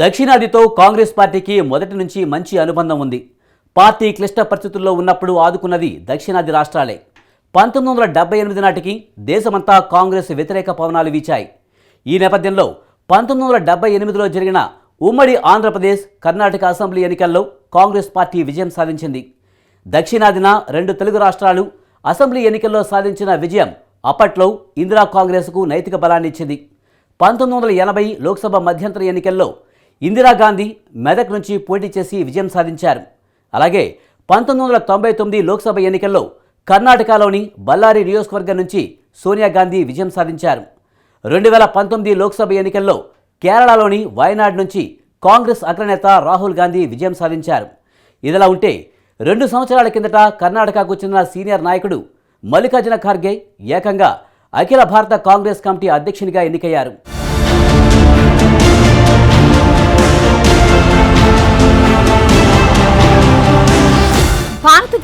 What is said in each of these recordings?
దక్షిణాదితో కాంగ్రెస్ పార్టీకి మొదటి నుంచి మంచి అనుబంధం ఉంది. పార్టీ క్లిష్ట పరిస్థితుల్లో ఉన్నప్పుడు ఆదుకున్నది దక్షిణాది రాష్ట్రాలే. పంతొమ్మిది వందల డెబ్బై ఎనిమిది నాటికి దేశమంతా కాంగ్రెస్ వ్యతిరేక పవనాలు వీచాయి. ఈ నేపథ్యంలో పంతొమ్మిది వందల డెబ్బై ఎనిమిదిలో జరిగిన ఉమ్మడి ఆంధ్రప్రదేశ్ కర్ణాటక అసెంబ్లీ ఎన్నికల్లో కాంగ్రెస్ పార్టీ విజయం సాధించింది. దక్షిణాదిన రెండు తెలుగు రాష్ట్రాలు అసెంబ్లీ ఎన్నికల్లో సాధించిన విజయం అప్పట్లో ఇందిరా కాంగ్రెస్కు నైతిక బలాన్నిచ్చింది. పంతొమ్మిది వందల ఎనభై లోక్సభ మధ్యంతర ఎన్నికల్లో ఇందిరాగాంధీ మెదక్ నుంచి పోటీ చేసి విజయం సాధించారు. అలాగే పంతొమ్మిది వందల తొంభై తొమ్మిది లోక్సభ ఎన్నికల్లో కర్ణాటకలోని బళ్ళారి నియోజకవర్గం నుంచి సోనియా గాంధీ విజయం సాధించారు. రెండు వేల పంతొమ్మిది లోక్సభ ఎన్నికల్లో కేరళలోని వయనాడ్ నుంచి కాంగ్రెస్ అగ్రనేత రాహుల్ గాంధీ విజయం సాధించారు. ఇదిలా ఉంటే రెండు సంవత్సరాల కిందట కర్ణాటకకు చెందిన సీనియర్ నాయకుడు మల్లికార్జున ఖార్గే ఏకంగా అఖిల భారత కాంగ్రెస్ కమిటీ అధ్యక్షునిగా ఎన్నికయ్యారు.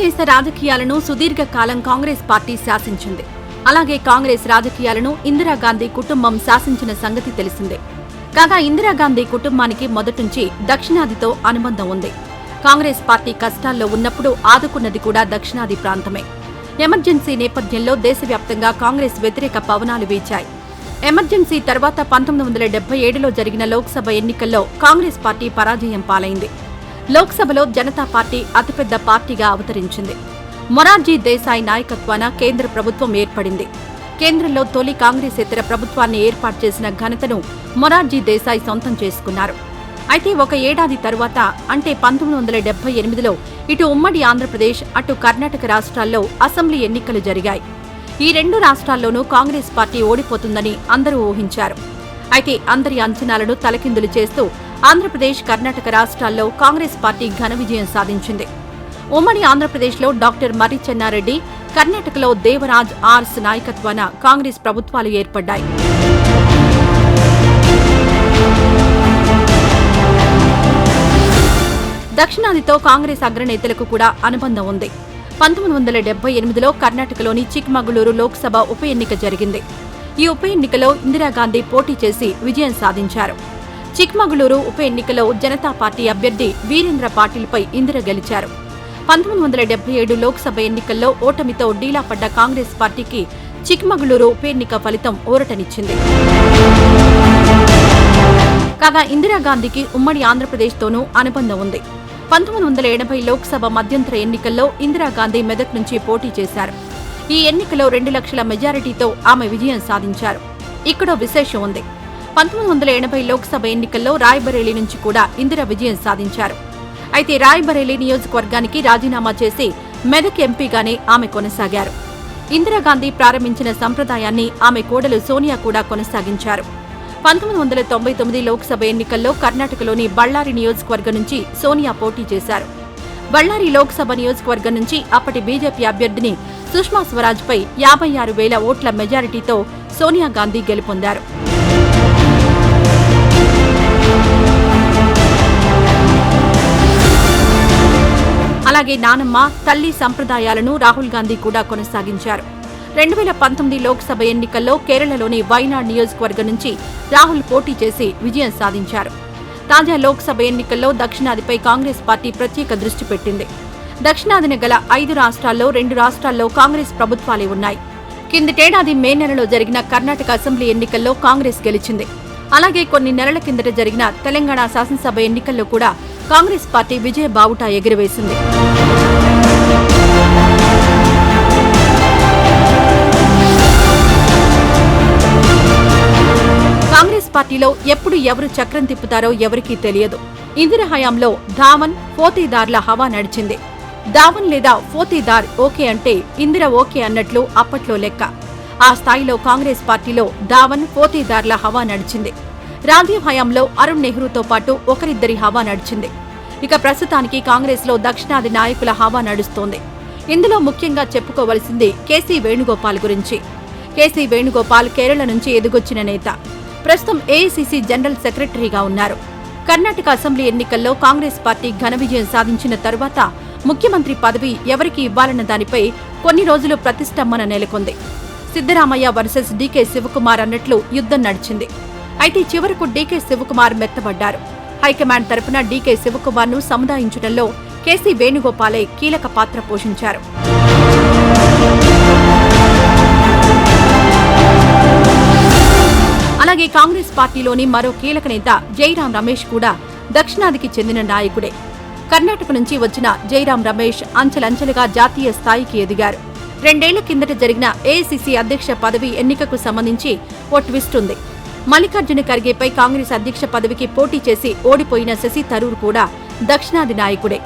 భారతదేశ రాజకీయాలను సుదీర్ఘకాలం కాంగ్రెస్ పార్టీ శాసించింది. అలాగే కాంగ్రెస్ రాజకీయాలను ఇందిరాగాంధీ కుటుంబం శాసించిన సంగతి తెలిసిందే. కాగా ఇందిరాగాంధీ కుటుంబానికి మొదటించి దక్షిణాదితో అనుబంధం ఉంది. కాంగ్రెస్ పార్టీ కష్టాల్లో ఉన్నప్పుడు ఆదుకున్నది కూడా దక్షిణాది ప్రాంతమే. ఎమర్జెన్సీ నేపథ్యంలో దేశవ్యాప్తంగా కాంగ్రెస్ వ్యతిరేక పవనాలు వీచాయి. ఎమర్జెన్సీ తర్వాత పంతొమ్మిది వందల డెబ్బై ఏడులో జరిగిన లోక్సభ ఎన్నికల్లో కాంగ్రెస్ పార్టీ పరాజయం పాలైంది. లోక్సభలో జనతా పార్టీ అతిపెద్ద పార్టీగా అవతరించింది. మొరార్జీ దేశాయ్ నాయకత్వాన కేంద్ర ప్రభుత్వం ఏర్పడింది. కేంద్రంలో తొలి కాంగ్రెస్ ఇతర ప్రభుత్వాన్ని ఏర్పాటు చేసిన ఘనతను మొరార్జీ దేశాయ్ సొంతం చేసుకున్నారు. అయితే ఒక ఏడాది తరువాత అంటే పంతొమ్మిది వందల డెబ్బై ఎనిమిదిలో ఇటు ఉమ్మడి ఆంధ్రప్రదేశ్ అటు కర్ణాటక రాష్ట్రాల్లో అసెంబ్లీ ఎన్నికలు జరిగాయి. ఈ రెండు రాష్ట్రాల్లోనూ కాంగ్రెస్ పార్టీ ఓడిపోతుందని అందరూ ఊహించారు. అయితే అందరి అంచనాలను తలకిందులు చేస్తూ ఆంధ్రప్రదేశ్ కర్ణాటక రాష్ట్రాల్లో కాంగ్రెస్ పార్టీ ఘన విజయం సాధించింది. ఉమ్మడి ఆంధ్రప్రదేశ్లో డాక్టర్ మర్రి చెన్నారెడ్డి కర్ణాటకలో దేవరాజ్ ఆర్స్ నాయకత్వాన కాంగ్రెస్ ప్రభుత్వాలు ఏర్పడ్డాయి. దక్షిణాదితో కాంగ్రెస్ అగ్రనేతలకు కూడా అనుబంధం ఉంది. పంతొమ్మిది వందల డెబ్బై ఎనిమిదిలో కర్ణాటకలోని చిక్మగళూరు లోక్సభ ఉప ఎన్నిక జరిగింది. ఈ ఉప ఎన్నికలో ఇందిరాగాంధీ పోటీ చేసి విజయం సాధించారు. చిక్మగళూరు ఉప ఎన్నికలో జనతా పార్టీ అభ్యర్థి వీరేంద్ర పాటిల్పై ఇందిర గెలిచారు. పంతొమ్మిది వందల డెబ్బై ఏడు లోక్సభ ఎన్నికల్లో ఓటమితో డీలాపడ్డ కాంగ్రెస్ పార్టీకి చిక్మగళూరు ఉప ఎన్నిక ఫలితం ఊరటనిచ్చింది. కాగా ఇందిరాగాంధీకి ఉమ్మడి ఆంధ్రప్రదేశ్తోనూ అనుబంధం ఉంది. పంతొమ్మిది వందల ఎనభై లోక్సభ మధ్యంతర ఎన్నికల్లో ఇందిరాగాంధీ మెదక్ నుంచి పోటీ చేశారు. ఈ ఎన్నికలో రెండు లక్షల మెజారిటీతో ఆమె విజయం సాధించారు. ఇక్కడో విశేషం ఉంది. పంతొమ్మిది వందల ఎనభై లోక్సభ ఎన్నికల్లో రాయ్బరేలీ నుంచి కూడా ఇందిరా విజయం సాధించారు. అయితే రాయ్బరేలీ నియోజకవర్గానికి రాజీనామా చేసి మెదక్ ఎంపీగానే ఆమె కొనసాగారు. ఇందిరాగాంధీ ప్రారంభించిన సంప్రదాయాన్ని ఆమె కోడలు సోనియా కూడా కొనసాగించారు. పంతొమ్మిది వందల తొంభై తొమ్మిది లోక్సభ ఎన్నికల్లో కర్ణాటకలోని బళ్ళారి నియోజకవర్గం నుంచి సోనియా పోటీ చేశారు. బళ్ళారి లోక్సభ నియోజకవర్గం నుంచి అప్పటి బీజేపీ అభ్యర్థిని సుష్మా స్వరాజ్పై యాభై ఆరు వేల ఓట్ల మెజారిటీతో సోనియా గాంధీ గెలుపొందారు. అలాగే నానమ్మ తల్లి సంప్రదాయాలను రాహుల్ గాంధీ కూడా కొనసాగించారు. రెండు వేల పంతొమ్మిది లోక్సభ ఎన్నికల్లో కేరళలోని వైనాడ్ నియోజకవర్గం నుంచి రాహుల్ పోటీ చేసి విజయం సాధించారు. తాజా లోక్సభ ఎన్నికల్లో దక్షిణాదిపై కాంగ్రెస్ పార్టీ ప్రత్యేక దృష్టి పెట్టింది. దక్షిణాదిన గల ఐదు రాష్ట్రాల్లో రెండు రాష్ట్రాల్లో కాంగ్రెస్ ప్రభుత్వాలే ఉన్నాయి. కిందటేడాది మే నెలలో జరిగిన కర్ణాటక అసెంబ్లీ ఎన్నికల్లో కాంగ్రెస్ గెలిచింది. అలాగే కొన్ని నెలల కిందట జరిగిన తెలంగాణ శాసనసభ ఎన్నికల్లో కూడా కాంగ్రెస్ పార్టీ విజయ బావుట ఎగురవేసింది. కాంగ్రెస్ పార్టీలో ఎప్పుడు ఎవరు చక్రం తిప్పుతారో ఎవరికీ తెలియదు. ఇందిర హయాంలో ధావన్ పోతీదార్ల హవా నడిచింది. ధావన్ లేదా ఫోతీదార్ ఓకే అంటే ఇందిర ఓకే అన్నట్లు అప్పట్లో లెక్క. ఆ స్థాయిలో కాంగ్రెస్ పార్టీలో ధావన్ ఫోతీదార్ల హవా నడిచింది. రాంధీ హయాంలో అరుణ్ నెహ్రూతో పాటు ఒకరిద్దరి హవా నడిచింది. ఇక ప్రస్తుతానికి కాంగ్రెస్లో దక్షిణాది నాయకుల హవా నడుస్తోంది. ఇందులో ముఖ్యంగా చెప్పుకోవలసింది కేసీ వేణుగోపాల్ గురించి. కేసీ వేణుగోపాల్ కేరళ నుంచి ఎదుగొచ్చిన నేత. ప్రస్తుతం ఏఐసీసీ జనరల్ సెక్రటరీగా ఉన్నారు. కర్ణాటక అసెంబ్లీ ఎన్నికల్లో కాంగ్రెస్ పార్టీ ఘన విజయం సాధించిన తరువాత ముఖ్యమంత్రి పదవి ఎవరికి ఇవ్వాలన్న దానిపై కొన్ని రోజులు ప్రతిష్టంభన నెలకొంది. సిద్దరామయ్య వర్సెస్ డీకే శివకుమార్ అన్నట్లు యుద్ధం నడిచింది. అయితే చివరకు డీకే శివకుమార్ మెత్తబడ్డారు. హైకమాండ్ తరపున డీకే శివకుమార్ను సముదాయించడంలో కేసీ వేణుగోపాలే కీలక పాత్ర పోషించారు. అలాగే కాంగ్రెస్ పార్టీలోని మరో కీలక నేత జైరాం రమేష్ కూడా దక్షిణాదికి చెందిన నాయకుడే. కర్ణాటక నుంచి వచ్చిన జైరాం రమేష్ అంచెలంచెలుగా జాతీయ స్థాయికి ఎదిగారు. రెండేళ్ళ కిందట జరిగిన ఏఐసిసి అధ్యక్ష పదవి ఎన్నికకు సంబంధించి ఓ ట్విస్ట్ ఉంది. మల్లికార్జున ఖర్గేపై కాంగ్రెస్ అధ్యక్ష పదవికి పోటీ చేసి ఓడిపోయిన శశి థరూర్ కూడా దక్షిణాది నాయకుడే.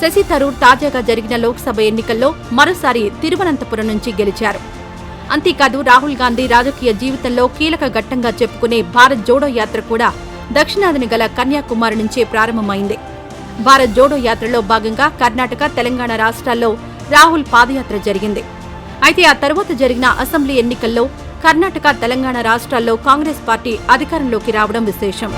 శశి థరూర్ తాజాగా జరిగిన లోక్సభ ఎన్నికల్లో మరోసారి తిరువనంతపురం నుంచి గెలిచారు. అంతేకాదు రాహుల్ గాంధీ రాజకీయ జీవితంలో కీలక ఘట్టంగా చెప్పుకునే భారత్ జోడో యాత్ర కూడా దక్షిణాదిని గల కన్యాకుమారి నుంచే ప్రారంభమైంది. భారత్ జోడో యాత్రలో భాగంగా కర్ణాటక తెలంగాణ రాష్ట్రాల్లో రాహుల్ పాదయాత్ర జరిగింది. అయితే ఆ తర్వాత జరిగిన అసెంబ్లీ ఎన్నికల్లో కర్ణాటక తెలంగాణ రాష్ట్రాల్లో కాంగ్రెస్ పార్టీ అధికారంలోకి రావడం విశేషం.